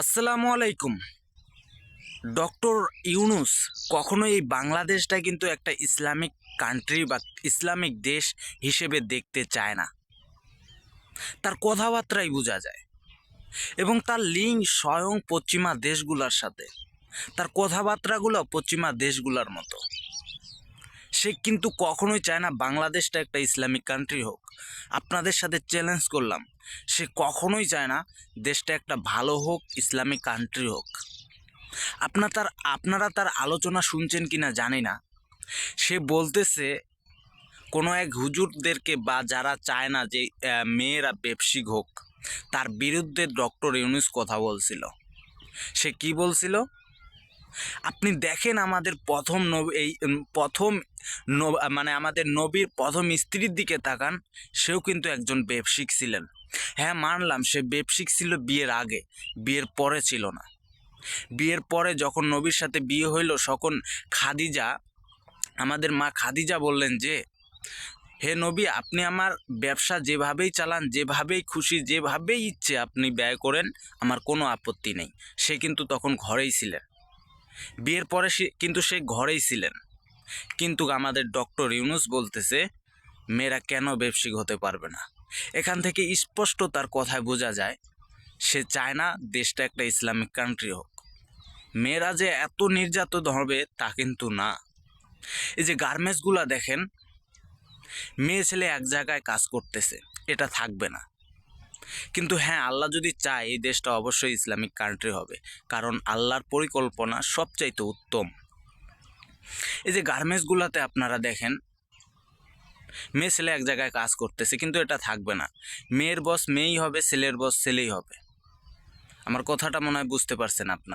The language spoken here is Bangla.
আসসালামু আলাইকুম। ডক্টর ইউনুস কখনো এই বাংলাদেশটা কিন্তু একটা ইসলামিক কান্ট্রি বা ইসলামিক দেশ হিসেবে দেখতে চায় না। তার কথাবার্তাই বোঝা যায় এবং তার লিঙ্ক স্বয়ং পশ্চিমা দেশগুলোর সাথে। তার কথাবার্তাগুলো পশ্চিমা দেশগুলোর মতো। সে কিন্তু কখনোই চায় না বাংলাদেশটা একটা ইসলামিক কান্ট্রি হোক। আপনাদের সাথে চ্যালেঞ্জ করলাম। সে কখনোই চায় না দেশটা একটা ভালো হোক, ইসলামিক কান্ট্রি হোক। আপনার তার, আপনারা তার আলোচনা শুনছেন কি না জানি না। সে বলতেছে, কোনো এক হুজুরদেরকে বা যারা চায় না যে মেয়েরা ব্যবসিক হোক, তার বিরুদ্ধে ডক্টর ইউনুস কথা বলছিল। সে কি বলছিল? আপনি দেখেন আমাদের প্রথম নবী এই প্রথম মানে আমাদের নবীর প্রথম স্ত্রীর দিকে তাকান, সেও কিন্তু একজন ব্যবসিক ছিলেন। হ্যাঁ মানলাম সে ব্যবসিক ছিল বিয়ের আগে, বিয়ের পরে ছিল না। বিয়ের পরে যখন নবীর সাথে বিয়ে হইল, তখন খাদিজা, আমাদের মা খাদিজা বললেন যে, হে নবী, আপনি আমার ব্যবসা যেভাবেই চালান, যেভাবেই খুশি, যেভাবেই ইচ্ছে আপনি ব্যয় করেন, আমার কোনো আপত্তি নেই। সে কিন্তু তখন ঘরেই ছিলেন। বিয়ের পরে সে কিন্তু সে ঘরেই ছিলেন। কিন্তু আমাদের ডক্টর ইউনুস বলতেছে, মেয়েরা কেন ব্যবসায়িক হতে পারবে না? এখান থেকে স্পষ্ট তার কথায় বোঝা যায়, সে চায় না দেশটা একটা ইসলামিক কান্ট্রি হোক। মেয়েরা যে এত নির্যাতন হবে তা কিন্তু না। এই যে গার্মেন্টসগুলো দেখেন, মেয়ে ছেলে এক জায়গায় কাজ করতেছে, এটা থাকবে না। কিন্তু হ্যাঁ আল্লাহ যদি চায়, এই দেশটা অবশ্যই ইসলামিক কান্ট্রি হবে। কারণ আল্লাহর পরিকল্পনা সবচাইতে উত্তম। এই যে গার্মেন্টসগুলোতে আপনারা দেখেন, মেয়ে ছেলে এক জায়গায় কাজ করতেছে, কিন্তু এটা থাকবে না। মেয়ের বস মেয়েই হবে, ছেলের বস ছেলেই হবে। আমার কথাটা মনে হয় বুঝতে পারছেন আপনার।